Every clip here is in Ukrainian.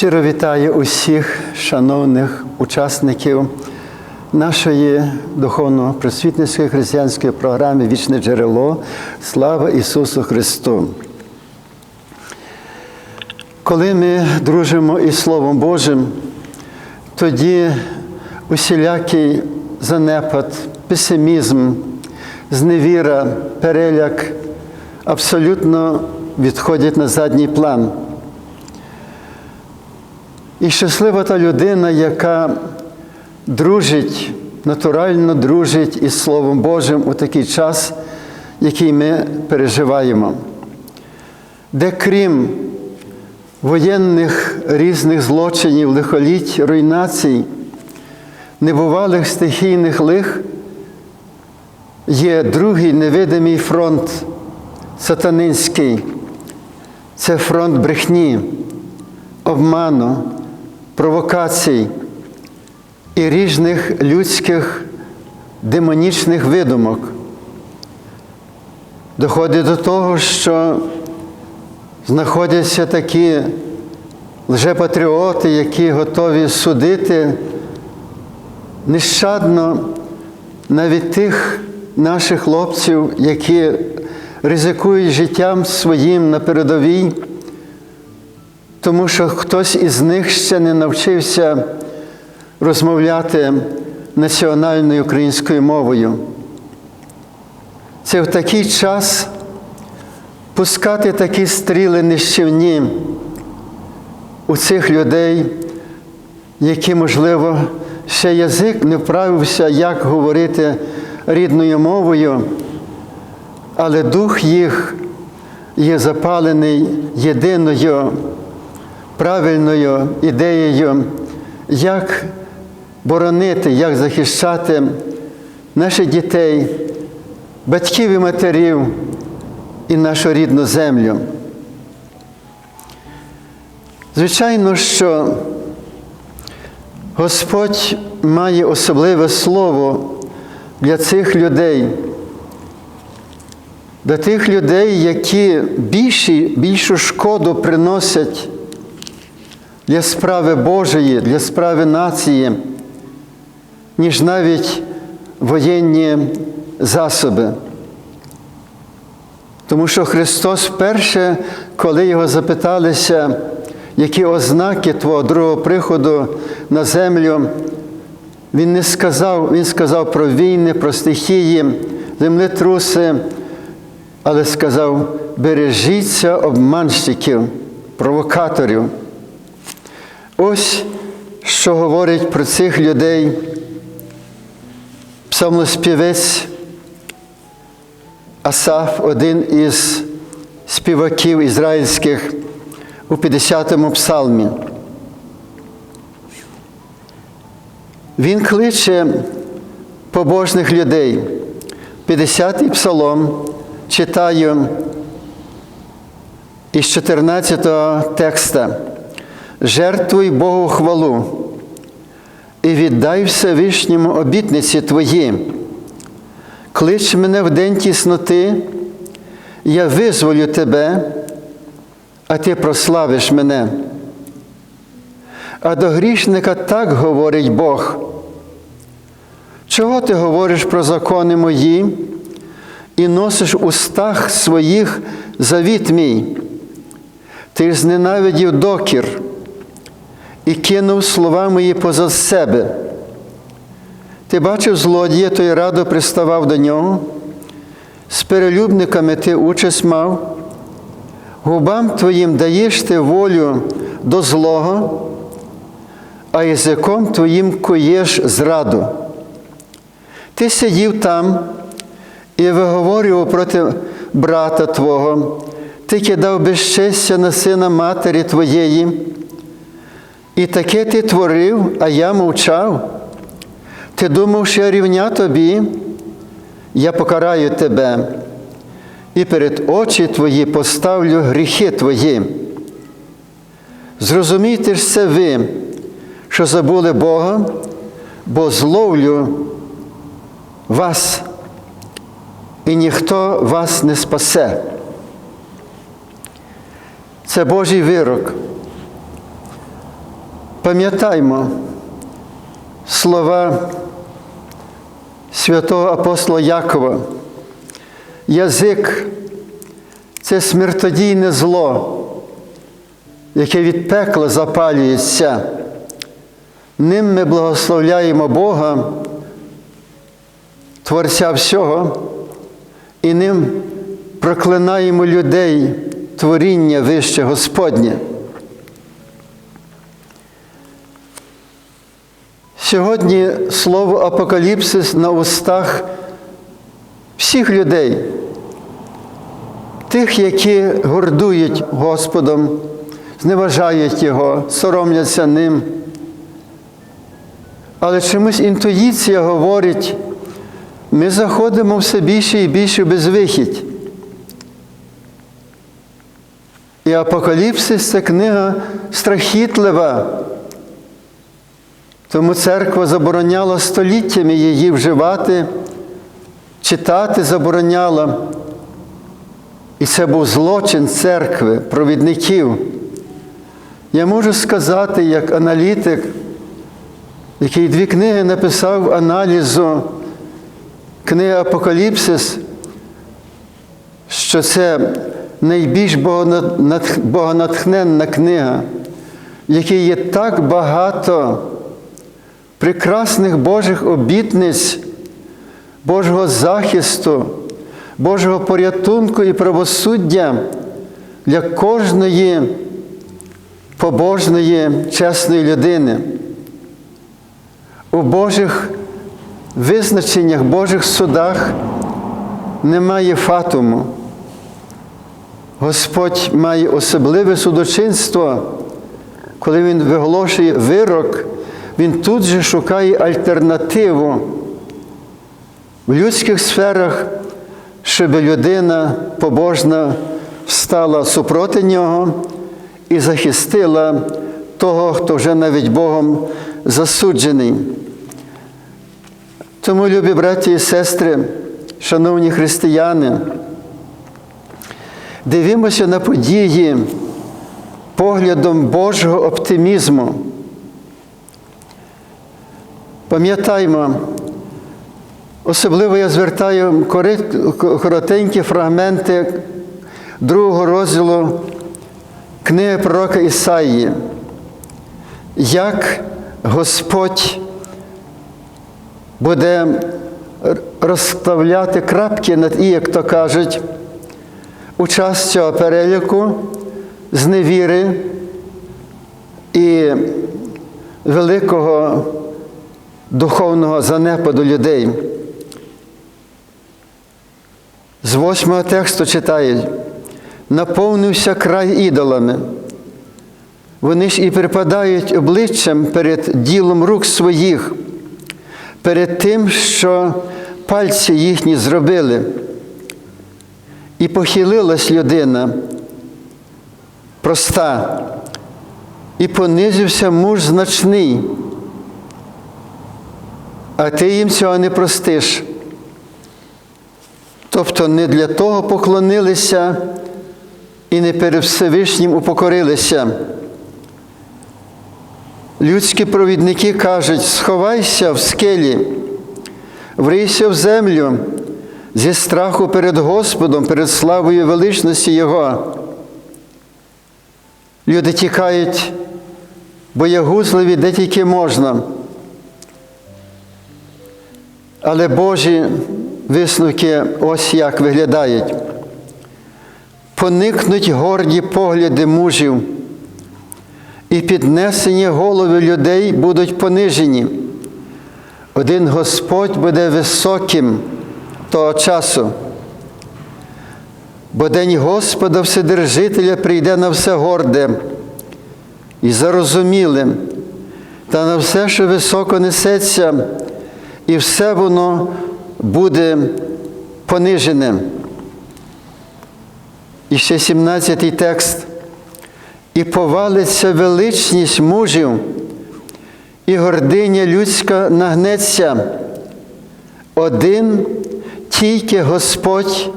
Щиро вітаю усіх шановних учасників нашої духовно-просвітницької християнської програми Вічне джерело. Слава Ісусу Христу! Коли ми дружимо із Словом Божим, тоді усілякий занепад, песимізм, зневіра, переляк абсолютно відходять на задній план. І щаслива та людина, яка дружить, натурально дружить із Словом Божим у такий час, який ми переживаємо, де крім воєнних різних злочинів, лихоліть, руйнацій, небувалих стихійних лих, є другий невидимий фронт сатанинський. Це фронт брехні, обману, провокацій і різних людських демонічних видумок. Доходить до того, що знаходяться такі лжепатріоти, які готові судити нещадно навіть тих наших хлопців, які ризикують життям своїм на передовій, тому що хтось із них ще не навчився розмовляти національною українською мовою. Це в такий час пускати такі стріли нищівні у цих людей, які, можливо, ще язик не вправився, як говорити рідною мовою, але дух їх є запалений єдиною правильною ідеєю, як боронити, як захищати наших дітей, батьків і матерів і нашу рідну землю. Звичайно, що Господь має особливе слово для цих людей, для тих людей, які більші, більшу шкоду приносять для справи Божої, для справи нації, ніж навіть воєнні засоби. Тому що Христос вперше, коли його запиталися, які ознаки Твого другого приходу на землю, Він не сказав, Він сказав про війни, про стихії, землетруси, але сказав, бережіться обманщиків, провокаторів. Ось що говорить про цих людей псалмоспівець Асаф, один із співаків ізраїльських у 50-му псалмі. Він кличе побожних людей. 50-й псалом читаю із 14-го текста. Жертвуй Богу хвалу і віддай Всевишньому обітниці Твої. Клич мене в день тісноти, я визволю тебе, а ти прославиш мене. А до грішника так говорить Бог. Чого ти говориш про закони мої і носиш устах своїх завіт мій? Ти ж зненавидів докір і кинув слова мої поза себе. Ти бачив злодія, той радо приставав до нього, з перелюбниками ти участь мав, губам твоїм даєш ти волю до злого, а язиком твоїм куєш зраду. Ти сидів там і виговорював проти брата Твого, ти кидав безчестя на сина матері твоєї. І таке ти творив, а я мовчав. Ти думав, що я рівня тобі, я покараю тебе, і перед очі твої поставлю гріхи твої. Зрозумійте ж це ви, що забули Бога, бо зловлю вас, і ніхто вас не спасе. Це Божий вирок. Пам'ятаймо слова святого апостола Якова. Язик це смертодійне зло, яке від пекла запалюється. Ним ми благословляємо Бога, Творця всього, і ним проклинаємо людей, творіння вище Господнє. Сьогодні слово апокаліпсис на устах всіх людей, тих, які гордують Господом, зневажають Його, соромляться ним. Але чомусь інтуїція говорить, ми заходимо все більше і більше безвихідь. І Апокаліпсис це книга страхітлива. Тому церква забороняла століттями її вживати, читати забороняла. І це був злочин церкви, провідників. Я можу сказати, як аналітик, який дві книги написав аналізу книги Апокаліпсис, що це найбільш богонатхненна книга, в якій є так багато прекрасних Божих обітниць, Божого захисту, Божого порятунку і правосуддя для кожної побожної, чесної людини. У Божих визначеннях, Божих судах немає фатуму. Господь має особливе судочинство, коли Він виголошує вирок, Він тут же шукає альтернативу в людських сферах, щоб людина побожна встала супроти нього і захистила того, хто вже навіть Богом засуджений. Тому, любі браті і сестри, шановні християни, дивимося на події поглядом Божого оптимізму. Пам'ятаймо, особливо я звертаю коротенькі фрагменти другого розділу книги пророка Ісаї, як Господь буде розставляти крапки над і, як то кажуть, у час цього переліку зневіри і великого духовного занепаду людей. З восьмого тексту читають, наповнився край ідолами. Вони ж і припадають обличчям перед ділом рук своїх, перед тим, що пальці їхні зробили. І похилилась людина проста, і понизився муж значний, а ти їм цього не простиш. Тобто не для того поклонилися і не перед Всевишнім упокорилися. Людські провідники кажуть, сховайся в скелі, врийся в землю зі страху перед Господом, перед славою величності Його. Люди тікають, боягузливі, де тільки можна. Але Божі висновки ось як виглядають. Поникнуть горді погляди мужів, і піднесені голови людей будуть понижені. Один Господь буде високим того часу, бо день Господа Вседержителя прийде на все горде і зарозумілим, та на все, що високо несеться, і все воно буде понижене. І ще 17 текст. І повалиться величність мужів, і гординя людська нагнеться. Один тільки Господь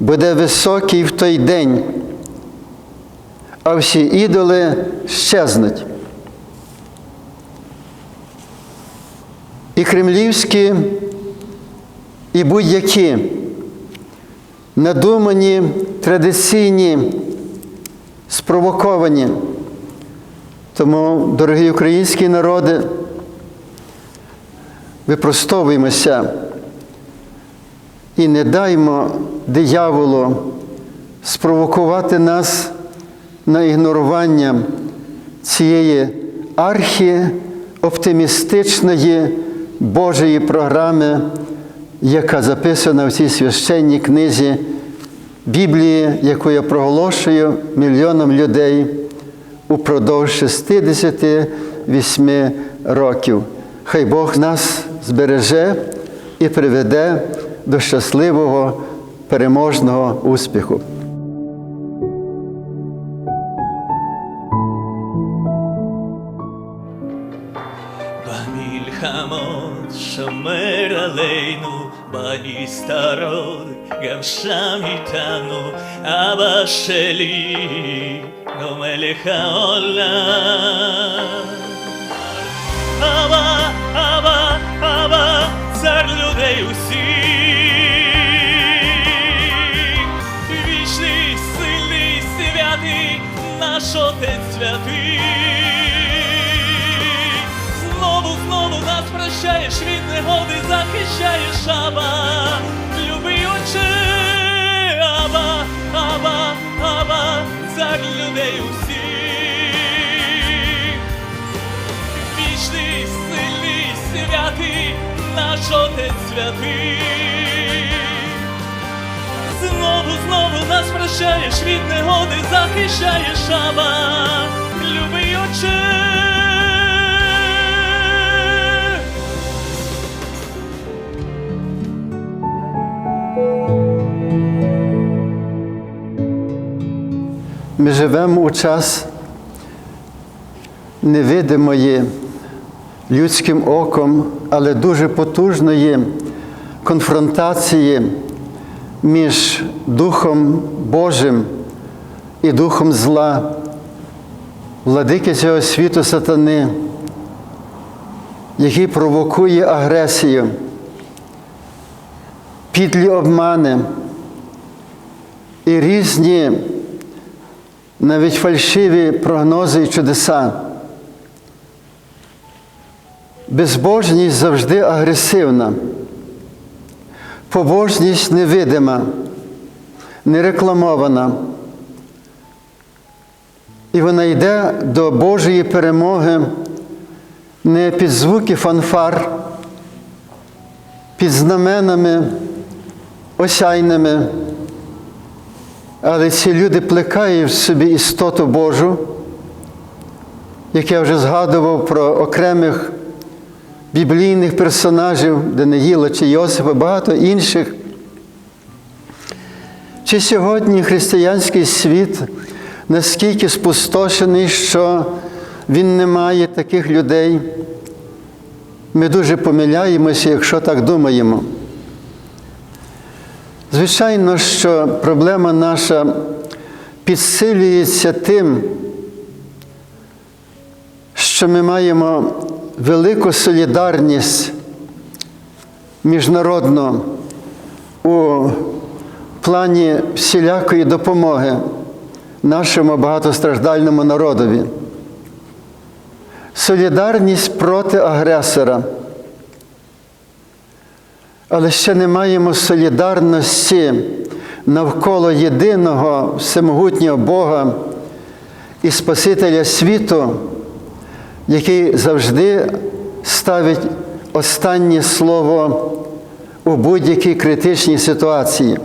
буде високий в той день, а всі ідоли щезнуть. І кремлівські, і будь-які надумані, традиційні, спровоковані. Тому, дорогі українські народи, випростовуємося і не даймо дияволу спровокувати нас на ігнорування цієї архіоптимістичної Божої програми, яка записана в цій священній книзі Біблії, яку я проголошую мільйонам людей упродовж 68 років. Хай Бог нас збереже і приведе до щасливого переможного успіху. שומר עלינו, בנסתרות גם שם איתנו, אבא שלי, לא מלך העולם. Від негоди захищаєш, аба, любий отче, аба, аба, аба, цар людей усіх. Вічний, сильний, святий, наш отець святий. Знову, знову нас прощаєш, від негоди захищаєш, аба, любий Ми живемо у час невидимої людським оком, але дуже потужної конфронтації між Духом Божим і Духом зла, владики цього світу сатани, який провокує агресію, підлі обмани і різні навіть фальшиві прогнози і чудеса. Безбожність завжди агресивна, побожність невидима, нерекламована. І вона йде до Божої перемоги не під звуки фанфар, під знаменами осяйними. Але ці люди плекають в собі істоту Божу, як я вже згадував про окремих біблійних персонажів Даниїла чи Йосифа, багато інших. Чи сьогодні християнський світ наскільки спустошений, що він не має таких людей? Ми дуже помиляємося, якщо так думаємо. Звичайно, що проблема наша підсилюється тим, що ми маємо велику солідарність міжнародну у плані всілякої допомоги нашому багатостраждальному народові. Солідарність проти агресора. Але ще не маємо солідарності навколо єдиного всемогутнього Бога і Спасителя світу, який завжди ставить останнє слово у будь-якій критичній ситуації.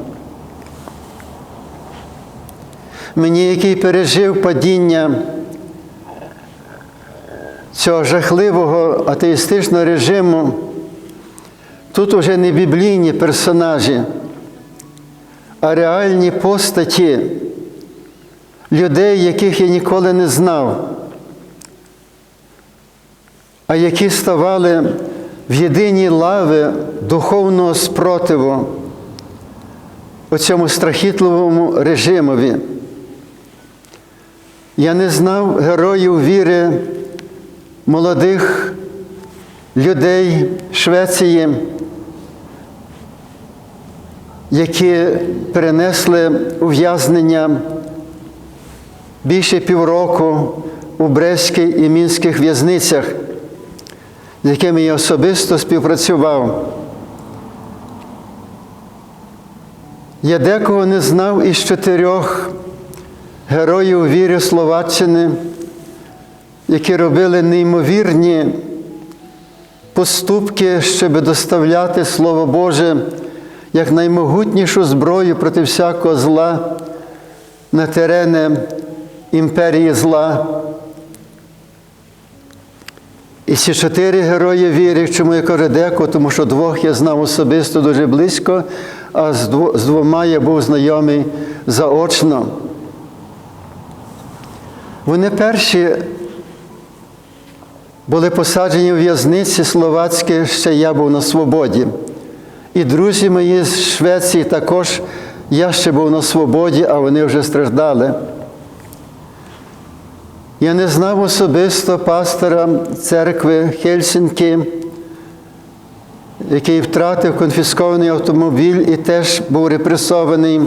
Мені, який пережив падіння цього жахливого атеїстичного режиму, Тут уже не біблійні персонажі, а реальні постаті людей, яких я ніколи не знав, а які ставали в єдиній лави духовного спротиву у цьому страхітливому режимові. Я не знав героїв віри молодих людей Швеції, які перенесли ув'язнення більше півроку у Брестській і Мінських в'язницях, з якими я особисто співпрацював. Я декого не знав із чотирьох героїв віри Словаччини, які робили неймовірні поступки, щоб доставляти Слово Боже як наймогутнішу зброю проти всякого зла на терени імперії зла. І ці чотири герої віри, чому я кажу деко, тому що двох я знав особисто дуже близько, а з двома я був знайомий заочно. Вони перші були посаджені в в'язниці словацькі, ще я був на свободі. І друзі мої з Швеції також, я ще був на свободі, а вони вже страждали. Я не знав особисто пастора церкви Хельсінки, який втратив конфіскований автомобіль і теж був репресований,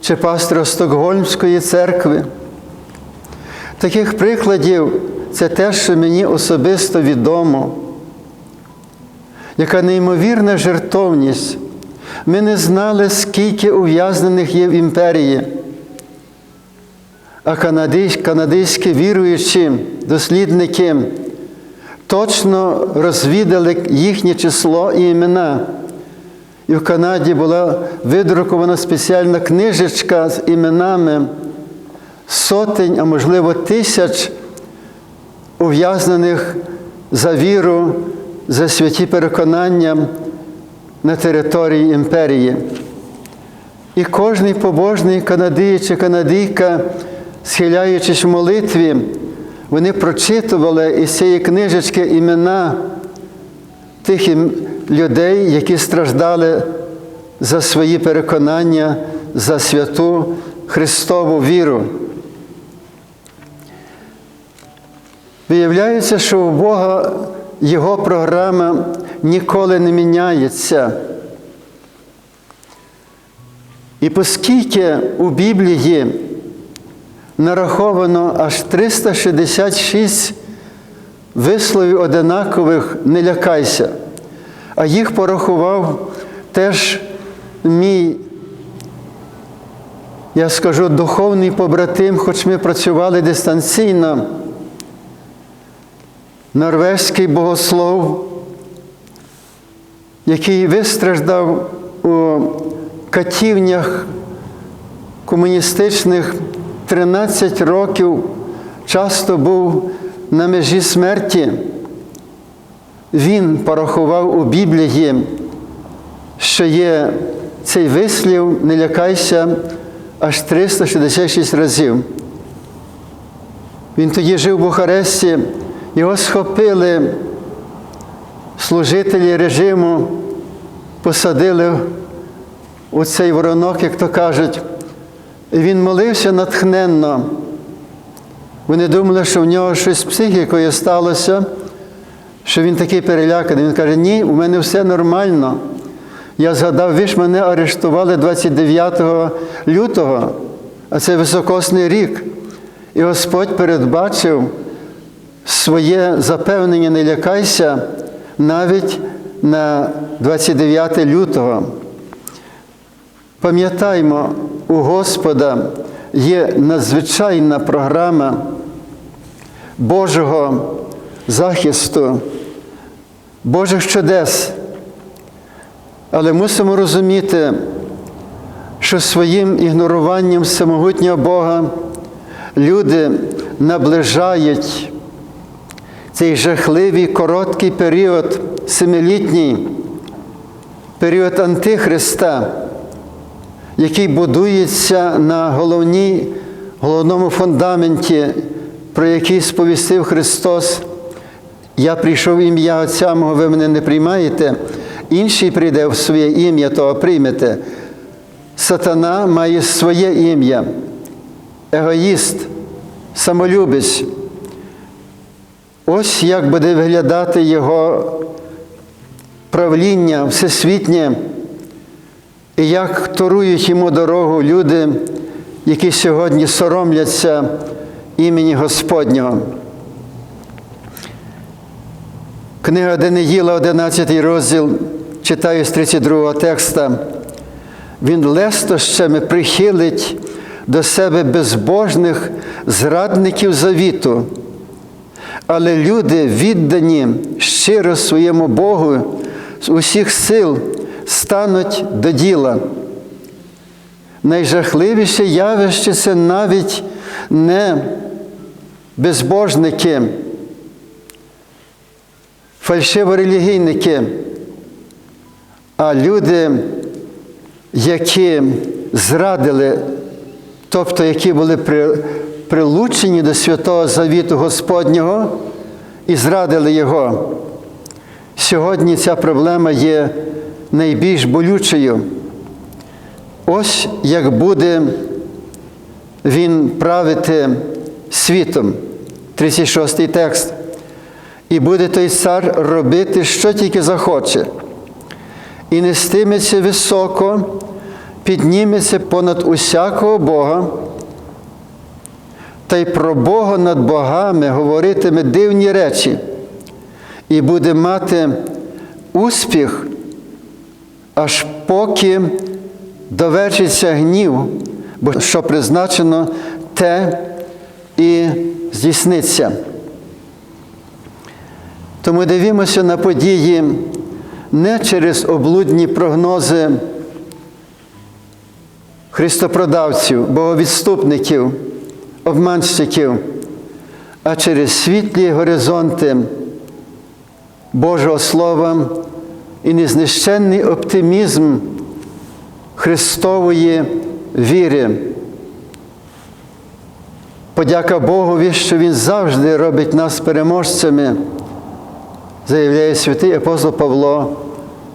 чи пастора Стокгольмської церкви. Таких прикладів це те, що мені особисто відомо. Яка неймовірна жертовність. Ми не знали, скільки ув'язнених є в імперії. А канадійські віруючі дослідники точно розвідали їхнє число і імена. І в Канаді була видрукована спеціальна книжечка з іменами сотень, а можливо тисяч ув'язнених за віру, за святі переконання на території імперії. І кожний побожний канадієць чи канадійка, схиляючись в молитві, вони прочитували із цієї книжечки імена тих людей, які страждали за свої переконання, за святу Христову віру. Виявляється, що у Бога Його програма ніколи не міняється. І оскільки у Біблії нараховано аж 366 висловів одинакових не лякайся, а їх порахував теж мій, я скажу, духовний побратим, хоч ми працювали дистанційно, норвезький богослов, який вистраждав у катівнях комуністичних 13 років, часто був на межі смерті. Він порахував у Біблії, що є цей вислів, не лякайся, аж 366 разів. Він тоді жив в Бухаресті, його схопили служителі режиму, посадили у цей воронок, як то кажуть. І він молився натхненно. Вони думали, що в нього щось з психікою сталося, що він такий переляканий. Він каже, ні, у мене все нормально. Я згадав, ви ж мене арештували 29 лютого, а це високосний рік. І Господь передбачив своє запевнення не лякайся навіть на 29 лютого. Пам'ятаймо, у Господа є надзвичайна програма Божого захисту, Божих чудес. Але мусимо розуміти, що своїм ігноруванням самогутнього Бога люди наближають цей жахливий короткий період, семилітній період Антихриста, який будується на головній, головному фундаменті, про який сповістив Христос. Я прийшов в ім'я Отця мого, ви мене не приймаєте, інший прийде в своє ім'я, того приймете. Сатана має своє ім'я, егоїст, самолюбець. Ось як буде виглядати його правління всесвітнє, і як торують йому дорогу люди, які сьогодні соромляться імені Господнього. Книга Даниїла, 11 розділ, читаю з 32 текста. Він лестощами прихилить до себе безбожних зрадників завіту. Але люди, віддані щиро своєму Богу з усіх сил, стануть до діла. Найжахливіше явище це навіть не безбожники, фальшиворелігійники, а люди, які зрадили, тобто які були при, прилучені до святого завіту Господнього і зрадили Його. Сьогодні ця проблема є найбільш болючою. Ось як буде він правити світом. 36 текст. І буде той цар робити, що тільки захоче, і нестиметься високо, підніметься понад усякого Бога, та й про Бога над богами говоритиме дивні речі, і буде мати успіх, аж поки довершиться гнів, бо що призначено, те і здійсниться. Тому дивимося на події не через облудні прогнози христопродавців, боговідступників, обманщиків, а через світлі горизонти Божого Слова і незнищенний оптимізм Христової віри. Подяка Богові, що Він завжди робить нас переможцями, заявляє святий апостол Павло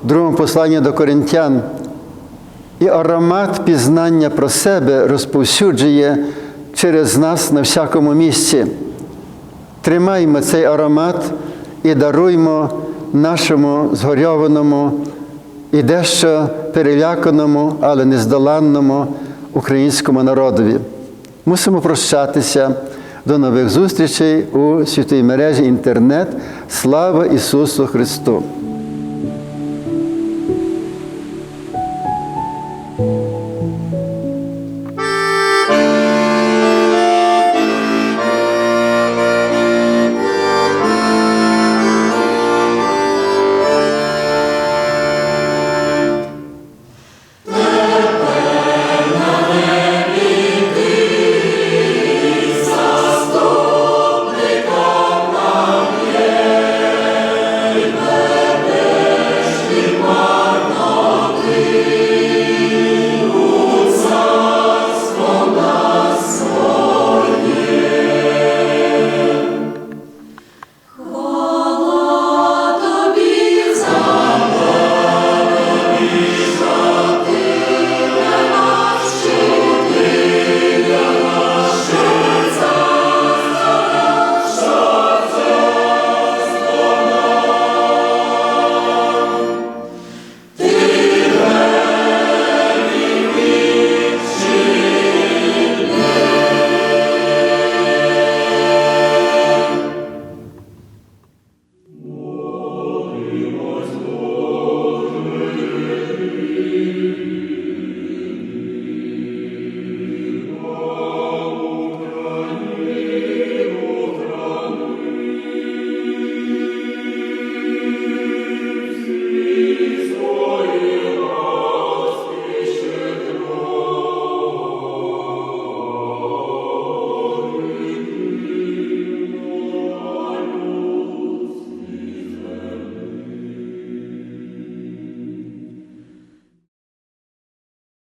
в другому посланні до Коринтян. І аромат пізнання про себе розповсюджує через нас на всякому місці. Тримаймо цей аромат і даруймо нашому згорьованому і дещо переляканому, але нездоланному українському народові. Мусимо прощатися до нових зустрічей у святій мережі інтернет. Слава Ісусу Христу!